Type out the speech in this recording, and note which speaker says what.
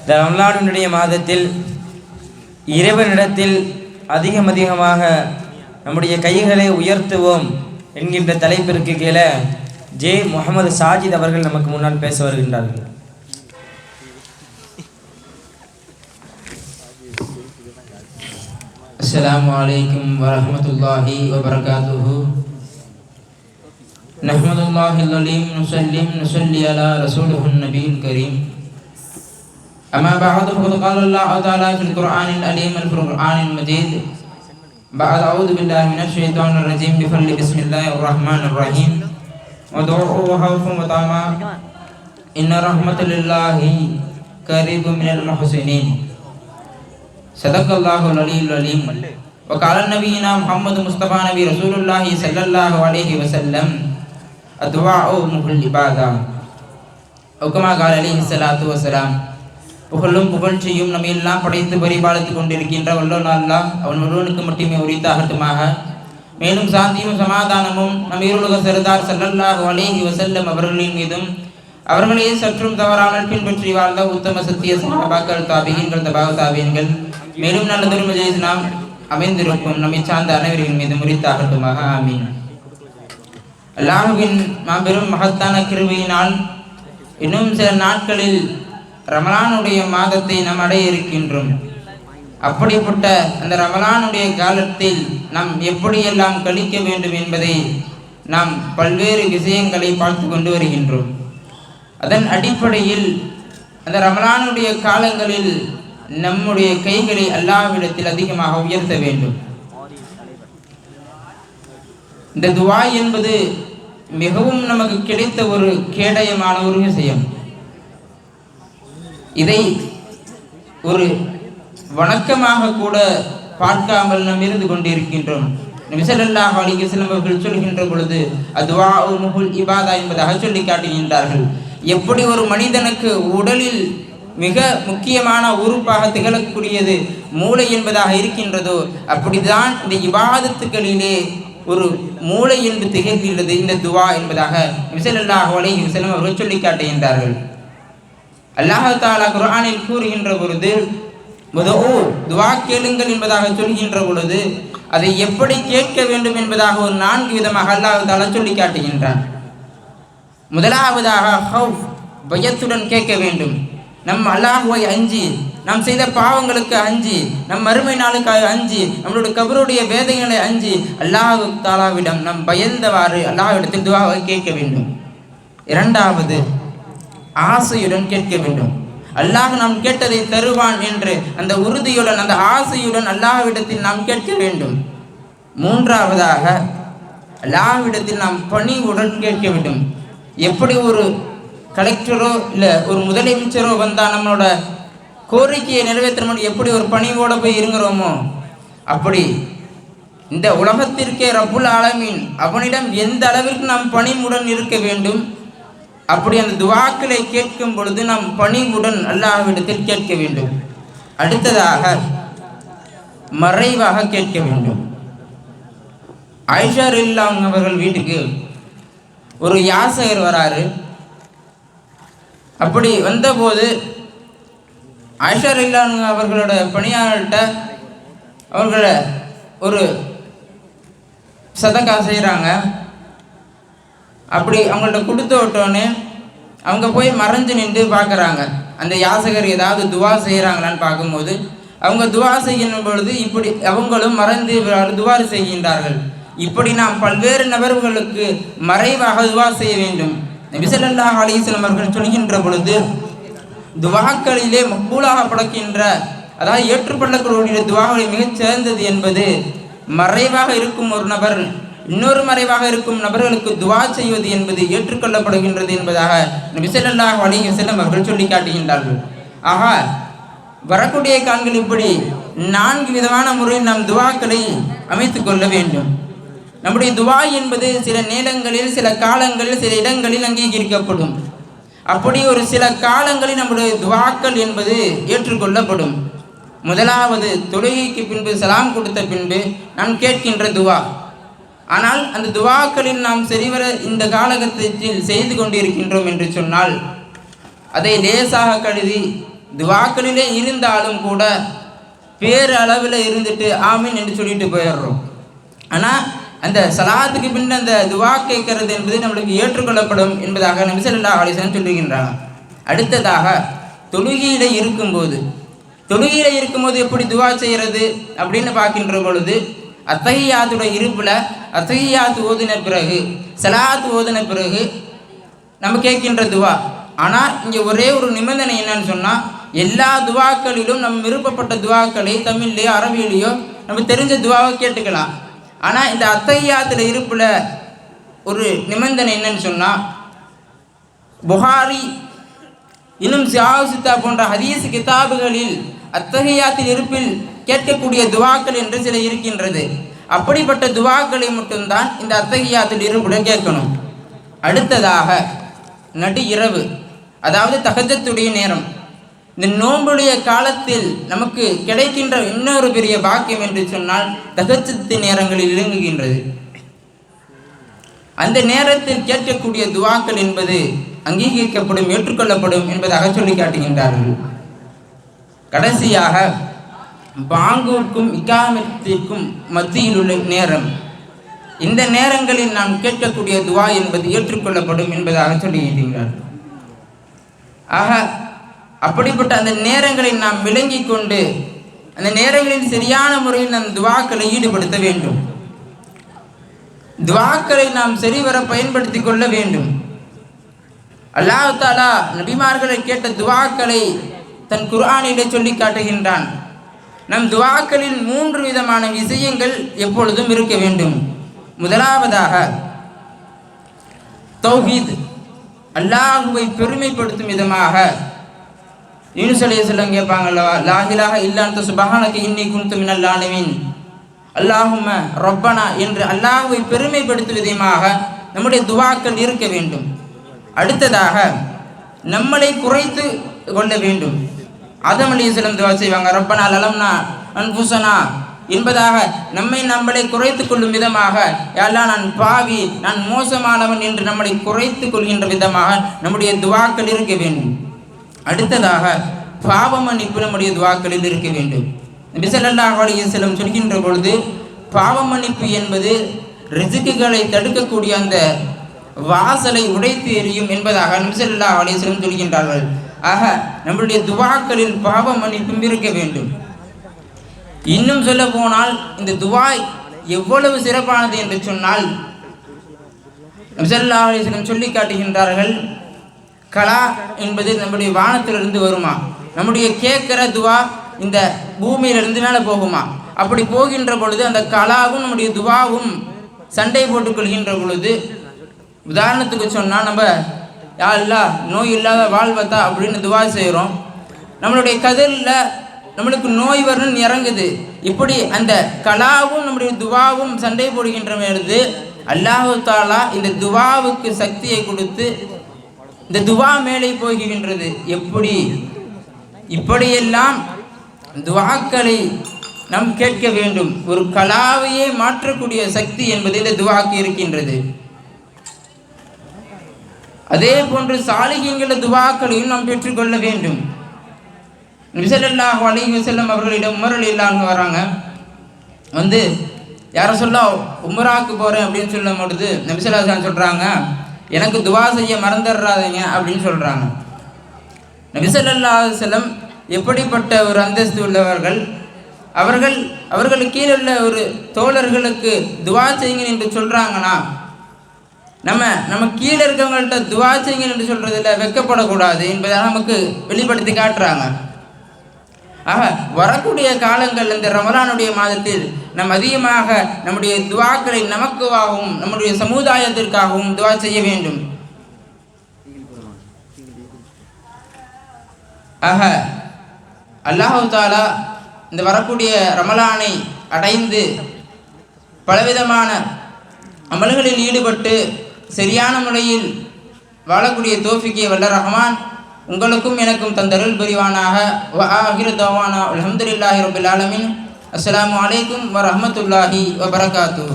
Speaker 1: இந்த ரம்லானுடைய மாதத்தில் இறைவனிடத்தில் அதிகம் அதிகமாக நம்முடைய கைகளை உயர்த்துவோம் என்கின்ற தலைப்பிற்கு கீழே ஜே முகமது சாஜித் அவர்கள் நமக்கு முன்னால் பேச வருகின்றார்கள்
Speaker 2: السلام عليكم ورحمة الله وبركاته نحمد الله العليم نسلم نصلي على رسوله النبي الكريم أما بعد فقد قال الله تعالى في القرآن العليم القرآن المجيد. بعد أعوذ بالله من الشيطان الرجيم. بفضل بسم الله الرحمن الرحيم. ودعوه خوفا وطمعا إن رحمة الله قريب من المحسنين. صدق الله العلي العليم وقال نبينا محمد مصطفى نبي رسول الله صلى الله عليه وسلم الدعاء مخ العبادة أو كما قال عليه الصلاة والسلام. புகழும் புகழ்ச்சியும் நம்ம எல்லாம் படைத்து பரிபாலித்துக் கொண்டிருக்கின்ற வல்லோ அல்லாஹ் அவன் ஒருவனுக்கு மட்டுமே உரித்தாகட்டுமாக மேலும் சாந்தியும் சமாதானமும் நம் இருளுக சிறுதார் சல்லல்லாஹு அலைஹி வசல்லம் அவர்களின் மீதும் அவர்களையே சற்றும் தவறாமல் பின்பற்றி வாழ்ந்த உத்தம சத்திய சகாபாக்கள் தாபியன்கள் தபாவ மேலும் நல்ல மஜேஸ் நாம் அமைந்திருக்கும் நம்மை சார்ந்த அனைவரின் மீது முறித்தாகட்டுமாக ஆமீன். அல்லாஹுவின் மாபெரும் மகத்தான கிருவியினால் இன்னும் சில நாட்களில் ரமலானுடைய மாதத்தை நாம் அடைய இருக்கின்றோம். அப்படிப்பட்ட அந்த ரமலானுடைய காலத்தில் நாம் எப்படியெல்லாம் கழிக்க வேண்டும் என்பதை நாம் பல்வேறு விஷயங்களை பார்த்து கொண்டு வருகின்றோம். அதன் அடிப்படையில் அந்த ரமலானுடைய காலங்களில் நம்முடைய கைகளை அல்லாவிடத்தில் அதிகமாக உயர்த்த வேண்டும். இந்த துவா என்பது மிகவும் நமக்கு கிடைத்த ஒரு கேடயமான ஒரு விஷயம். இதை ஒரு வணக்கமாக கூட பார்க்காமல் நாம் இருந்து கொண்டிருக்கின்றோம். நபிசல்லாஹ் அலிக அவர்கள் சொல்கின்ற பொழுது அதுவா முகுல் இபாதா என்பதாக சொல்லி காட்டுகின்றார்கள். எப்படி ஒரு மனிதனுக்கு உடலில் மிக முக்கியமான உறுப்பாக திகழக்கூடியது மூளை என்பதாக இருக்கின்றதோ அப்படிதான் இந்த இவாதத்துக்களிலே ஒரு மூளை என்று திகழ்கின்றது இந்த துவா என்பதாக விசலல்லாஹ் அலைஹி வஸல்லம் அவர்கள் சொல்லி காட்டுகின்றார்கள். அல்லாஹாலா தாலா கூறுகின்ற பொழுது முதோ துவா கேளுங்கள் என்பதாக சொல்கின்ற பொழுது அதை எப்படி கேட்க வேண்டும் என்பதாக ஒரு நான்கு விதமாக அல்லாஹ் தாலா சொல்லி காட்டுகின்றான். முதலாவதாக ஹவ் பயத்துடன் கேட்க வேண்டும். நம் அல்லாஹுவை அஞ்சி நாம் செய்த பாவங்களுக்கு அஞ்சி நம் மறுமை நாளுக்காக அஞ்சி நம்மளுடைய கபருடைய வேதைகளை அஞ்சி அல்லாஹு தாலாவிடம் நம் பயந்தவாறு அல்லாஹ்விடத்தில் துவாவை கேட்க வேண்டும். இரண்டாவது ஆசையுடன் கேட்க வேண்டும். அல்லாஹ் நாம் கேட்டதை தருவான் என்று அந்த உறுதியுடன் அந்த ஆசையுடன் அல்லாஹ்விடத்தில் நாம் கேட்க வேண்டும். மூன்றாவதாக அல்லாஹ்விடத்தில் நாம் பணிவுடன் கேட்க வேண்டும். எப்படி ஒரு கலெக்டரோ இல்லை ஒரு முதலமைச்சரோ வந்தால் நம்மளோட கோரிக்கையை நிறைவேற்ற எப்படி ஒரு பணிவோட போய் இருங்கிறோமோ? அப்படி இந்த உலகத்திற்கே ரப்புல் ஆலமீன் அவனிடம் எந்த அளவிற்கு நாம் பணிவுடன் இருக்க வேண்டும்? அப்படி அந்த துவாக்களை கேட்கும் பொழுது நாம் பணிவுடன் அல்லாஹ்விடத்தில் கேட்க வேண்டும். அடுத்ததாக மறைவாக கேட்க வேண்டும். ஆயிஷா இல்லாங்க அவர்கள் வீட்டுக்கு ஒரு யாசகர் வராரு. அப்படி வந்தபோது ஆயிஷா இல்லாங்க அவர்களோட பணியாளர்கிட்ட அவர்களை ஒரு சதக்கா செய்கிறாங்க அப்படி அவங்கள்ட்ட கொடுத்து விட்டோன்னே அவங்க போய் மறைஞ்சு நின்று பார்க்குறாங்க. அந்த யாசகர் ஏதாவது துவா செய்கிறாங்களான்னு பார்க்கும்போது அவங்க துவா செய்யும் பொழுது இப்படி அவங்களும் மறைந்து துவா செய்கின்றார்கள். இப்படி நாம் பல்வேறு நபர்களுக்கு மறைவாக துவா செய்ய வேண்டும். நபிசல்லாஹ் அலிஸ்லாம் அவர்கள் சொல்கின்ற பொழுது துவாக்களிலே மக்கூலாக படக்கின்ற அதாவது ஏற்றுக்கொள்ளக்கூடிய துவாக்களில் மிகச் சிறந்தது என்பது மறைவாக இருக்கும் ஒரு நபர் இன்னொரு மறைவாக இருக்கும் நபர்களுக்கு துவா செய்வது என்பது ஏற்றுக்கொள்ளப்படுகின்றது என்பதாக நபிசல்லாஹ் அலி செல்லும் அவர்கள் சொல்லி காட்டுகின்றார்கள். ஆகா வரக்கூடிய கால்கள் இப்படி நான்கு விதமான முறையில் நாம் துவாக்களை அமைத்துக் கொள்ள வேண்டும். நம்முடைய துவா என்பது சில நேரங்களில் சில காலங்களில் சில இடங்களில் அங்கீகரிக்கப்படும். அப்படி ஒரு சில காலங்களில் நம்முடைய துவாக்கள் என்பது ஏற்றுக்கொள்ளப்படும். முதலாவது தொழுகைக்கு பின்பு சலாம் கொடுத்த பின்பு நாம் கேட்கின்ற துவா. ஆனால் அந்த துவாக்களில் நாம் சரிவர இந்த காலகட்டத்தில் செய்து கொண்டிருக்கின்றோம் என்று சொன்னால் அதை லேசாக கருதி துவாக்களிலே இருந்தாலும் கூட பேர் அளவில் இருந்துட்டு ஆமீன் என்று சொல்லிட்டு போயிடுறோம். ஆனால் அந்த சலாத்துக்கு பின் அந்த துவா கேட்கறது என்பது நம்மளுக்கு ஏற்றுக்கொள்ளப்படும் என்பதாக நபிசல்லா அலிசன் சொல்லுகின்றாங்க அடுத்ததாக தொழுகையில இருக்கும்போது தொழுகையில இருக்கும்போது எப்படி துவா செய்கிறது அப்படின்னு பார்க்கின்ற பொழுது அத்தகையாத்துடைய இருப்பில் அத்தகையாத்து ஓதின பிறகு செலாத்து ஓதின பிறகு நம்ம கேட்கின்ற துவா. ஆனால் இங்கே ஒரே ஒரு நிபந்தனை என்னன்னு சொன்னால் எல்லா துவாக்களிலும் நம்ம விருப்பப்பட்ட துவாக்களை தமிழ்லையோ அரபியிலையோ நம்ம தெரிஞ்ச துவாவை கேட்டுக்கலாம். ஆனால் இந்த அத்தையாத்தில் இருப்பில் ஒரு நிபந்தனை என்னன்னு சொன்னால் புகாரி இன்னும் சியாசித்தா போன்ற ஹதீஸ் கிதாபுகளில் அத்தகையாத்தில் இருப்பில் கேட்கக்கூடிய துவாக்கள் என்று சில இருக்கின்றது. அப்படிப்பட்ட துவாக்களை மட்டும்தான் இந்த அத்தகையாத்தில் இருப்புடன் கேட்கணும். அடுத்ததாக நடு இரவு அதாவது தகஜத்துடைய நேரம். இந்த நோன்புடைய காலத்தில் நமக்கு கிடைக்கின்ற இன்னொரு பெரிய பாக்கியம் என்று சொன்னால் தகச்சத்து நேரங்களில் இறங்குகின்றது. அந்த நேரத்தில் கேட்கக்கூடிய துவாக்கள் என்பது அங்கீகரிக்கப்படும் ஏற்றுக்கொள்ளப்படும் என்பதாக சொல்லி காட்டுகின்றார்கள். கடைசியாக பாங்கூர்க்கும் இக்காமத்திற்கும் மத்தியில் உள்ள நேரம். இந்த நேரங்களில் நாம் கேட்கக்கூடிய துவா என்பது ஏற்றுக்கொள்ளப்படும் என்பதாக சொல்லுகின்றார்கள் ஆக அப்படிப்பட்ட அந்த நேரங்களை நாம் விளங்கி கொண்டு அந்த நேரங்களில் சரியான முறையில் நம் துவாக்களை ஈடுபடுத்த வேண்டும். துவாக்களை நாம் சரிவர பயன்படுத்தி கொள்ள வேண்டும். அல்லாஹாலா நபிமார்களை கேட்ட துவாக்களை தன் குர்ஆனிலே சொல்லி காட்டுகின்றான். நம் துவாக்களில் மூன்று விதமான விஷயங்கள் எப்பொழுதும் இருக்க வேண்டும். முதலாவதாக தௌஹீத். அல்லாஹுவை பெருமைப்படுத்தும் விதமாக. யூனுஸ் அலைஹிஸ்ஸலாம் கேட்பாங்கல்லவா லாஹிலாக இல்லாந்த சுபஹானக இன்னி குன்து மினல் அல்லாஹும ரொப்பனா என்று அல்லாஹுவை பெருமைப்படுத்தும் விதமாக நம்முடைய துவாக்கள் இருக்க வேண்டும். அடுத்ததாக நம்மளை குறைத்து கொள்ள வேண்டும். ஆதம் அலைஹிஸ்ஸலாம் துவா செய்வாங்க. ரப்பனா லலம்னா அன்புசனா. என்பதாக நம்மை நம்மளை குறைத்து கொள்ளும் விதமாக எல்லாம் நான் பாவி நான் மோசமானவன் என்று நம்மளை குறைத்து கொள்கின்ற விதமாக நம்முடைய துவாக்கள் இருக்க வேண்டும். அடுத்ததாக பாவ மன்னிப்பு நம்முடைய துவாக்களில் இருக்க வேண்டும். பிசல்லாஹ் அலையம் சொல்கின்ற பொழுது பாவ மன்னிப்பு என்பது ரிசுக்குகளை தடுக்கக்கூடிய அந்த வாசலை உடைத்து எறியும் என்பதாக நபிசல்லா அலையம் சொல்கின்றார்கள். ஆக நம்மளுடைய துவாக்களில் பாவ மன்னிப்பும் இருக்க வேண்டும். இன்னும் சொல்ல போனால் இந்த துவாய் எவ்வளவு சிறப்பானது என்று சொன்னால் நம்சல்லா அலிஸ்லம் சொல்லி காட்டுகின்றார்கள் கலா என்பது நம்முடைய வானத்திலிருந்து வருமா? நம்முடைய கேட்கிற துவா இந்த பூமியிலிருந்து மேலே போகுமா? அப்படி போகின்ற பொழுது அந்த கலாவும் நம்முடைய துவாவும் சண்டை போட்டுக்கொள்கின்ற பொழுது உதாரணத்துக்கு சொன்னால் நம்ம யா இல்லா நோய் இல்லாத வாழ்வத்தா அப்படின்னு துவா செய்கிறோம் நம்மளுடைய கதிரில் நம்மளுக்கு நோய் வரணும்னு இறங்குது. இப்படி அந்த கலாவும் நம்முடைய துவாவும் சண்டை போடுகின்ற பொழுது அல்லாஹு தாலா இந்த துவாவுக்கு சக்தியை கொடுத்து இந்த துவா மேலே போகின்றது. எப்படி? இப்படியெல்லாம் துவாக்களை நாம் கேட்க வேண்டும். ஒரு கலாவையே மாற்றக்கூடிய சக்தி என்பது இந்த துவாக்கு இருக்கின்றது. அதே போன்று சாலிகங்கள துவாக்களையும் நாம் பெற்றுக்கொள்ள வேண்டும். விசலல்லாஹ் அலி வசல்லம் அவர்களிடம் உமரல் இல்லாமல் வராங்க. வந்து யாரை சொல்ல உமராக்கு போகிறேன் அப்படின்னு சொல்லும் பொழுது நபிசல்லாசான் சொல்கிறாங்க எனக்கு துவா செய்ய மறந்துடுறாதீங்க அப்படின்னு சொல்கிறாங்க நபிசல்லா செல்லம் எப்படிப்பட்ட ஒரு அந்தஸ்து உள்ளவர்கள் அவர்கள் அவர்களுக்கு கீழே உள்ள ஒரு தோழர்களுக்கு துவா செய்யுங்க என்று சொல்கிறாங்கன்னா நம்ம நம்ம கீழே இருக்கவங்கள்ட்ட துவா செய்யுங்க என்று சொல்கிறதில் வெக்கப்படக்கூடாது என்பதை நமக்கு வெளிப்படுத்தி காட்டுறாங்க. ஆக வரக்கூடிய காலங்கள் இந்த ரமலானுடைய மாதத்தில் நம் அதிகமாக நம்முடைய துவாக்களை நமக்குவாகவும் நம்முடைய சமுதாயத்திற்காகவும் துவா செய்ய வேண்டும். ஆக அல்லாஹு தாலா இந்த வரக்கூடிய ரமலானை அடைந்து பலவிதமான அமல்களில் ஈடுபட்டு சரியான முறையில் வாழக்கூடிய தோஃபிக்கிய வல்ல ரஹ்மான் உங்களுக்கும் எனக்கும் தந்தருள் புரிவானாக. வ ஆஹிரு தவானா. அல்ஹம்துலில்லாஹி ஆலமின். அஸ்லாம் வலைக்கும் வரமத்துல்லாஹி வபரகாத்து